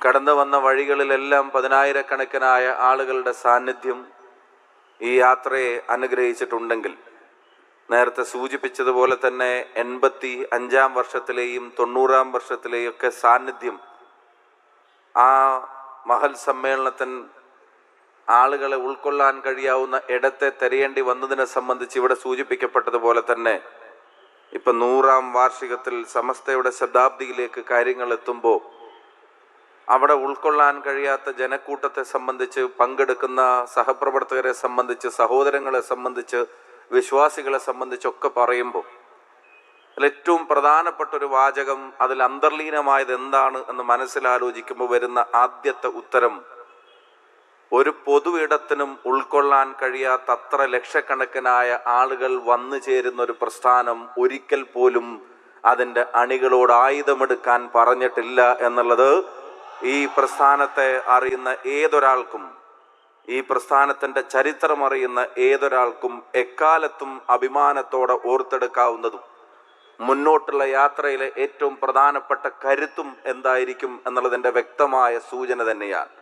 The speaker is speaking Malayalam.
കടന്നു വന്ന വഴികളിലെല്ലാം പതിനായിരക്കണക്കിനായ ആളുകളുടെ സാന്നിധ്യം ഈ യാത്രയെ അനുഗ്രഹിച്ചിട്ടുണ്ടെങ്കിൽ നേരത്തെ സൂചിപ്പിച്ചതുപോലെ തന്നെ എൺപത്തി അഞ്ചാം വർഷത്തിലെയും തൊണ്ണൂറാം വർഷത്തിലെയും ഒക്കെ സാന്നിധ്യം ആ മഹൽ സമ്മേളനത്തിൻ ആളുകളെ ഉൾക്കൊള്ളാൻ കഴിയാവുന്ന ഇടത്തെ തിരയേണ്ടി വന്നതിനെ സംബന്ധിച്ച് ഇവിടെ സൂചിപ്പിക്കപ്പെട്ടതുപോലെ തന്നെ ഇപ്പം നൂറാം വാർഷികത്തിൽ സമസ്തയുടെ ശതാബ്ദിയിലേക്ക് കാര്യങ്ങൾ എത്തുമ്പോൾ അവിടെ ഉൾക്കൊള്ളാൻ കഴിയാത്ത ജനക്കൂട്ടത്തെ സംബന്ധിച്ച് പങ്കെടുക്കുന്ന സഹപ്രവർത്തകരെ സംബന്ധിച്ച് സഹോദരങ്ങളെ സംബന്ധിച്ച് വിശ്വാസികളെ സംബന്ധിച്ചൊക്കെ പറയുമ്പോൾ ഏറ്റവും പ്രധാനപ്പെട്ട ഒരു വാചകം അതിൽ അന്തർലീനമായത് എന്താണ് എന്ന് മനസ്സിലാലോചിക്കുമ്പോൾ വരുന്ന ആദ്യത്തെ ഉത്തരം ഒരു പൊതു ഇടത്തിനും ഉൾക്കൊള്ളാൻ കഴിയാത്ത അത്ര ലക്ഷക്കണക്കിനായ ആളുകൾ വന്നു ചേരുന്ന ഒരു പ്രസ്ഥാനം ഒരിക്കൽ പോലും അതിന്റെ അണികളോട് ആയുധമെടുക്കാൻ പറഞ്ഞിട്ടില്ല എന്നുള്ളത് ഈ പ്രസ്ഥാനത്തെ അറിയുന്ന ഏതൊരാൾക്കും ഈ പ്രസ്ഥാനത്തിന്റെ ചരിത്രം അറിയുന്ന ഏതൊരാൾക്കും എക്കാലത്തും അഭിമാനത്തോടെ ഓർത്തെടുക്കാവുന്നതും മുന്നോട്ടുള്ള യാത്രയിലെ ഏറ്റവും പ്രധാനപ്പെട്ട കരുത്തും എന്തായിരിക്കും എന്നുള്ളതിന്റെ വ്യക്തമായ സൂചന തന്നെയാണ്.